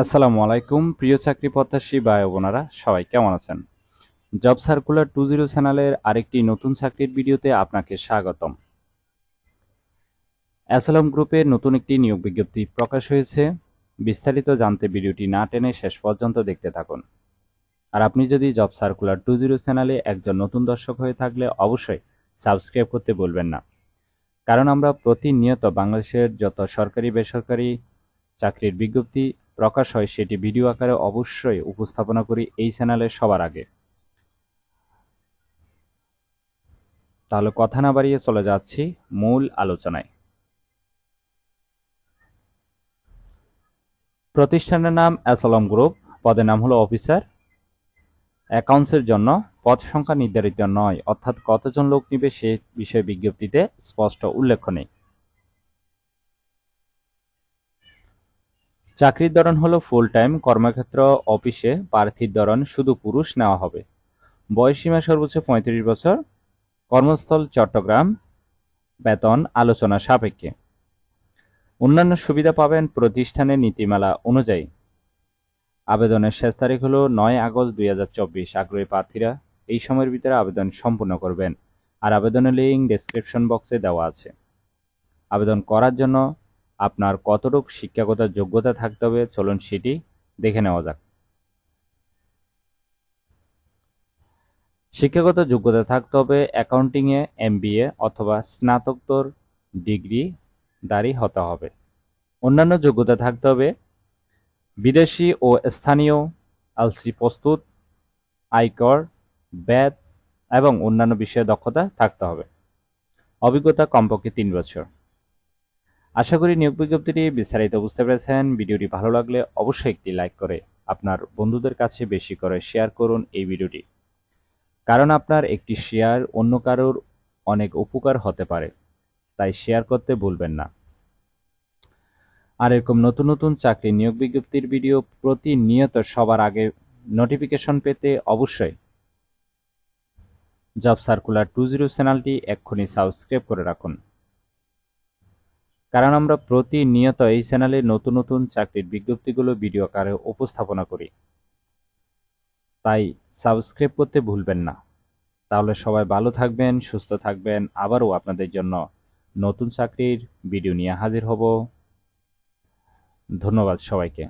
আসসালামু আলাইকুম, প্রিয় চাকরি প্রত্যাশী ভাই বোনেরা, সবাই কেমন আছেন? জব সার্কুলার টু জিরো চ্যানেলের আরেকটি নতুন চাকরির ভিডিওতে আপনাকে স্বাগতম। অ্যাসালাম গ্রুপের নতুন একটি নিয়োগ বিজ্ঞপ্তি প্রকাশ হয়েছে। বিস্তারিত জানতে ভিডিওটি না টেনে শেষ পর্যন্ত দেখতে থাকুন। আর আপনি যদি জব সার্কুলার টু জিরো চ্যানেলে একজন নতুন দর্শক হয়ে থাকলে অবশ্যই সাবস্ক্রাইব করতে বলবেন না। কারণ আমরা প্রতিনিয়ত বাংলাদেশের যত সরকারি বেসরকারি চাকরির বিজ্ঞপ্তি প্রকাশ হয় সেটি ভিডিও আকারে অবশ্যই উপস্থাপনা করি এই চ্যানেলে সবার আগে। তাহলে কথা না বাড়িয়ে চলে যাচ্ছি মূল আলোচনায়। প্রতিষ্ঠানের নাম অ্যাসালম গ্রুপ, পদের নাম হলো অফিসার। অ্যাকাউন্টসের জন্য পদ সংখ্যা নির্ধারিত নয়, অর্থাৎ কতজন লোক নিবে সে বিষয়ে বিজ্ঞপ্তিতে স্পষ্ট উল্লেখ নেই। চাকরির ধরন হলো ফুল টাইম কর্মক্ষেত্র অফিসে প্রার্থীর ধরন শুধু পুরুষ নেওয়া হবে। বয়সীমা সর্বোচ্চ পঁয়ত্রিশ বছর, কর্মস্থল চট্টগ্রাম, বেতন আলোচনা সাপেক্ষে। অন্যান্য সুবিধা পাবেন প্রতিষ্ঠানের নীতিমালা অনুযায়ী। আবেদনের শেষ তারিখ হলো নয় আগস্ট দুই হাজার চব্বিশ। আগ্রহী প্রার্থীরা এই সময়ের ভিতরে আবেদন সম্পূর্ণ করবেন। আর আবেদনের লিঙ্ক ডেসক্রিপশন বক্সে দেওয়া আছে। আবেদন করার জন্য আপনার কতটুকু শিক্ষাগত যোগ্যতা থাকতে হবে, চলুন সেটি দেখে নেওয়া যাক। শিক্ষাগত যোগ্যতা থাকতে হবে অ্যাকাউন্টিংয়ে, এমবিএ অথবা স্নাতকোত্তর ডিগ্রি দাঁড়ি হতে হবে। অন্যান্য যোগ্যতা থাকতে হবে বিদেশি ও স্থানীয় আলসি প্রস্তুত, আয়কর ব্যাত এবং অন্যান্য বিষয়ে দক্ষতা থাকতে হবে। অভিজ্ঞতা কমপক্ষে তিন বছর। আশা করি নিয়োগ বিজ্ঞপ্তিটি বিস্তারিত বুঝতে পেরেছেন। ভিডিওটি ভালো লাগলে অবশ্যই একটি লাইক করে আপনার বন্ধুদের কাছে বেশি করে শেয়ার করুন এই ভিডিওটি। কারণ আপনার একটি শেয়ার অন্য কারোর অনেক উপকার হতে পারে, তাই শেয়ার করতে ভুলবেন না। আর এরকম নতুন নতুন চাকরি নিয়োগ বিজ্ঞপ্তির ভিডিও প্রতিনিয়ত সবার আগে নোটিফিকেশন পেতে অবশ্যই জব সার্কুলার টু জিরো চ্যানেলটি এক্ষুনি সাবস্ক্রাইব করে রাখুন। কারণ আমরা প্রতিনিয়ত এই চ্যানেলে নতুন নতুন চাকরির বিজ্ঞপ্তিগুলো ভিডিও আকারে উপস্থাপনা করি। তাই সাবস্ক্রাইব করতে ভুলবেন না। তাহলে সবাই ভালো থাকবেন, সুস্থ থাকবেন। আবারও আপনাদের জন্য নতুন চাকরির ভিডিও নিয়ে হাজির হব। ধন্যবাদ সবাইকে।